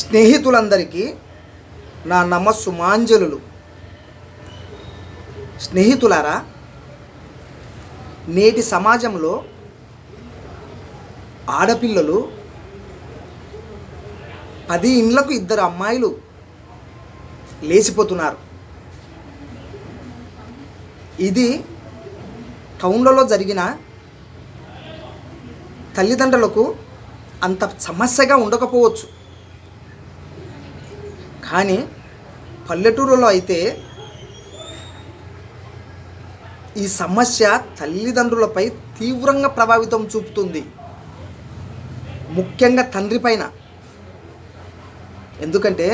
స్నేహితులందరికీ నా నమస్సుమాంజలులు. స్నేహితులారా నేటి సమాజంలో ఆడపిల్లలు పది ఇండ్లకు ఇద్దరు అమ్మాయిలు లేచిపోతున్నారు. ఇది టౌన్లలో జరిగిన తల్లిదండ్రులకు అంత సమస్యగా ఉండకపోవచ్చు. కానీ పల్లెటూరులో అయితే ఈ సమస్య తల్లిదండ్రులపై తీవ్రంగా ప్రభావితం చూపుతుంది. ముఖ్యంగా తండ్రి పైన. ఎందుకంటే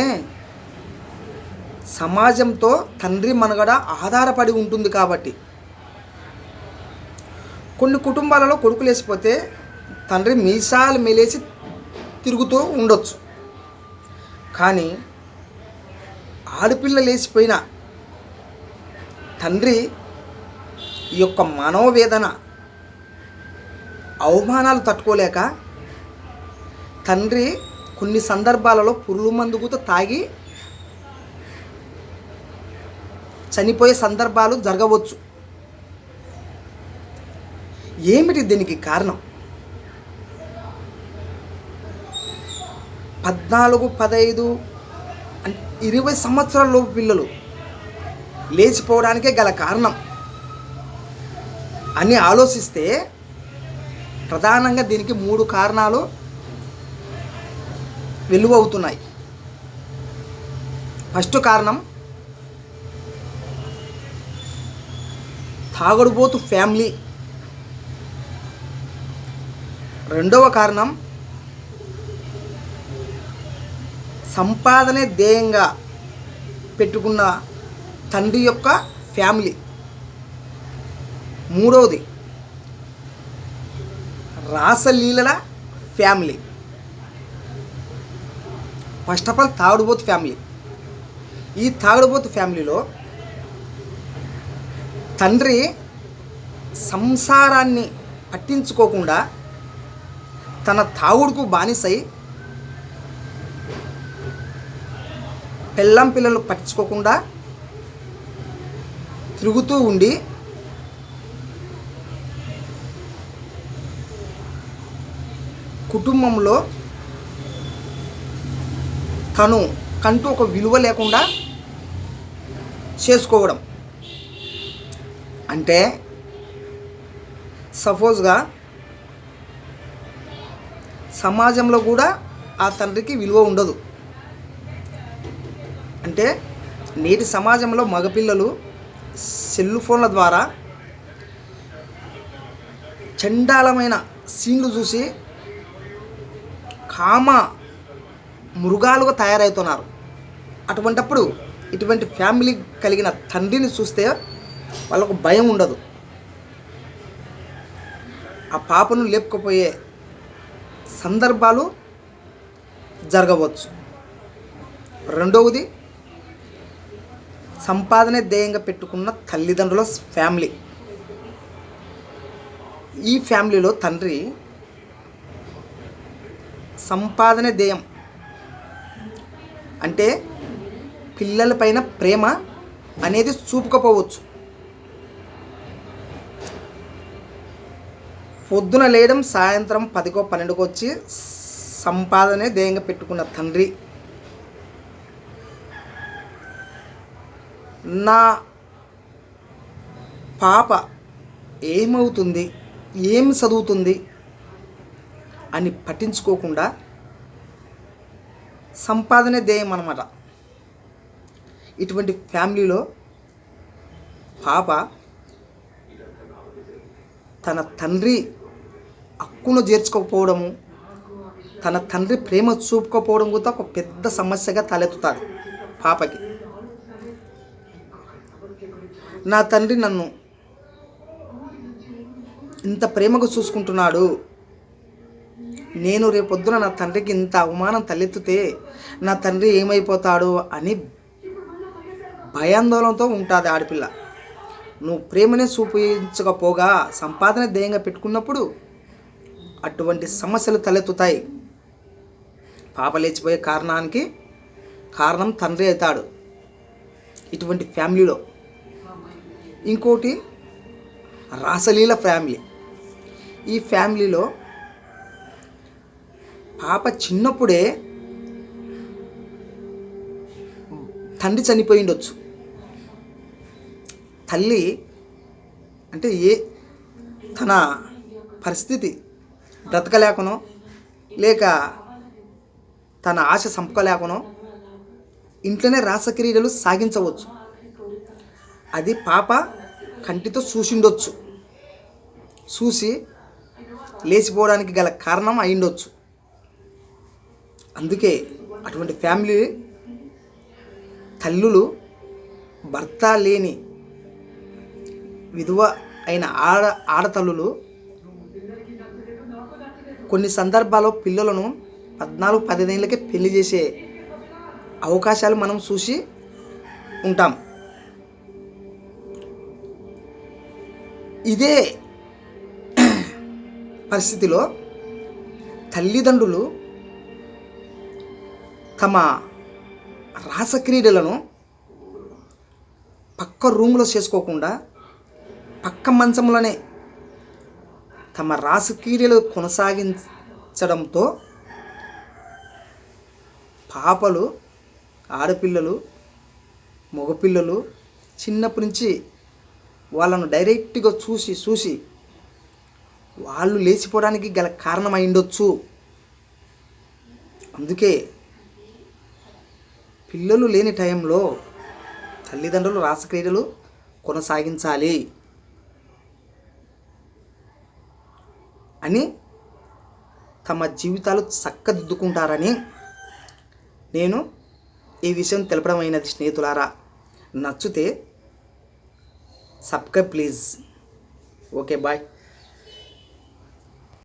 సమాజంతో తండ్రి మనుగడ ఆధారపడి ఉంటుంది కాబట్టి. కొన్ని కుటుంబాలలో కొడుకు వేసిపోతే తండ్రి మీసాలు మెలేసి తిరుగుతూ ఉండొచ్చు. కానీ ఆడపిల్ల లేచిపోయిన తండ్రి ఈ యొక్క మనోవేదన అవమానాలు తట్టుకోలేక తండ్రి కొన్ని సందర్భాలలో పురుగు మందుగుతో తాగి చనిపోయే సందర్భాలు జరగవచ్చు. ఏమిటి దీనికి కారణం? పద్నాలుగు పదైదు ఇరవై సంవత్సరాల లోపు పిల్లలు లేచిపోవడానికే గల కారణం. అని ఆలోచిస్తే ప్రధానంగా దీనికి మూడు కారణాలు వెలువవుతున్నాయి. ఫస్ట్ కారణం తాగుడుబోతు ఫ్యామిలీ. రెండవ కారణం సంపాదనే ధ్యేయంగా పెట్టుకున్న తండ్రి యొక్క ఫ్యామిలీ. మూడవది రాసలీలల ఫ్యామిలీ. ఫస్ట్ ఆఫ్ ఆల్ తాగుడుబోతు ఫ్యామిలీ. ఈ తాగుడుబోతు ఫ్యామిలీలో తండ్రి సంసారాన్ని పట్టించుకోకుండా తన తాగుడుకు బానిసై పెళ్ళం పిల్లలు పట్టించుకోకుండా తిరుగుతూ ఉండి కుటుంబంలో తను కంటూ ఒక విలువ లేకుండా చేసుకోవడం. అంటే సపోజ్గా సమాజంలో కూడా ఆ తండ్రికి విలువ ఉండదు. అంటే నేటి సమాజంలో మగపిల్లలు సెల్ ఫోన్ల ద్వారా చండాలమైన సీన్లు చూసి కామ మృగాలుగా తయారవుతున్నారు అటువంటప్పుడు ఇటువంటి ఫ్యామిలీ కలిగిన తండ్రిని చూస్తే వాళ్ళకు భయం ఉండదు. ఆ పాపను లేపుకపోయే సందర్భాలు జరగవచ్చు. రెండవది సంపాదనే ధ్యేయంగా పెట్టుకున్న తల్లిదండ్రుల ఫ్యామిలీ. ఈ ఫ్యామిలీలో తండ్రి సంపాదనే ధ్యేయం. అంటే పిల్లలపైన ప్రేమ అనేది చూపుకపోవచ్చు. పొద్దున లేయడం సాయంత్రం పదికో పన్నెండుకో వచ్చి సంపాదనే ధ్యేయంగా పెట్టుకున్న తండ్రి. నా పాప ఏమవుతుంది? ఏం చదువుతుంది? అని పట్టించుకోకుండా సంపాదనే ధ్యేయం అనమాట ఇటువంటి ఫ్యామిలీలో పాప తన తండ్రి హక్కును చేర్చుకోకపోవడము తన తండ్రి ప్రేమ చూపుకోకపోవడం కూడా ఒక పెద్ద సమస్యగా తలెత్తుతుంది పాపకి. నా తండ్రి నన్ను ఇంత ప్రేమగా చూసుకుంటున్నాడు. నేను రేపొద్దున నా తండ్రికి ఇంత అవమానం తలెత్తితే నా తండ్రి ఏమైపోతాడు అని భయాందోళనతో ఉంటుంది ఆడపిల్ల. నువ్వు ప్రేమనే చూపించకపోగా సంపాదన ధ్యేయంగా పెట్టుకున్నప్పుడు అటువంటి సమస్యలు తలెత్తుతాయి. పాప లేచిపోయే కారణానికి కారణం తండ్రి అవుతాడు. ఇటువంటి ఫ్యామిలీలో ఇంకోటి రాసలీల ఫ్యామిలీ. ఈ ఫ్యామిలీలో పాప చిన్నప్పుడే తండ్రి చనిపోయి ఉండొచ్చు తల్లి అంటే ఏ తన పరిస్థితి బ్రతకలేకనో లేక తన ఆశ సంపకలేకనో ఇంట్లోనే రాసక్రియలు సాగించవచ్చు. అది పాప కంటితో చూసిండొచ్చు. చూసి లేచిపోవడానికి గల కారణం అయిండొచ్చు అందుకే అటువంటి ఫ్యామిలీ తల్లులు భర్త లేని విధవ అయిన ఆడ ఆడతల్లులు కొన్ని సందర్భాల్లో పిల్లలను పద్నాలుగు పదిహేనులకే పెళ్ళి చేసే అవకాశాలు మనం చూసి ఉంటాం. ఇదే పరిస్థితిలో తల్లిదండ్రులు తమ రాసక్రీడలను పక్క రూమ్లో చేసుకోకుండా పక్క మంచంలోనే తమ రాసక్రీడలు కొనసాగించడంతో పాపలు ఆడపిల్లలు మగపిల్లలు చిన్నప్పటి నుంచి వాళ్ళను డైరెక్ట్గా చూసి చూసి వాళ్ళు లేచిపోవడానికి గల కారణమై ఉండొచ్చు. అందుకే పిల్లలు లేని టైంలో తల్లిదండ్రులు రాసక్రీడలు కొనసాగించాలి అని తమ జీవితాలు చక్కదిద్దుకుంటారని నేను ఈ విషయం తెలపడమైనది స్నేహితులారా. నచ్చితే సబ్స్క్రైబ్ ప్లీజ్ ఓకే బాయ్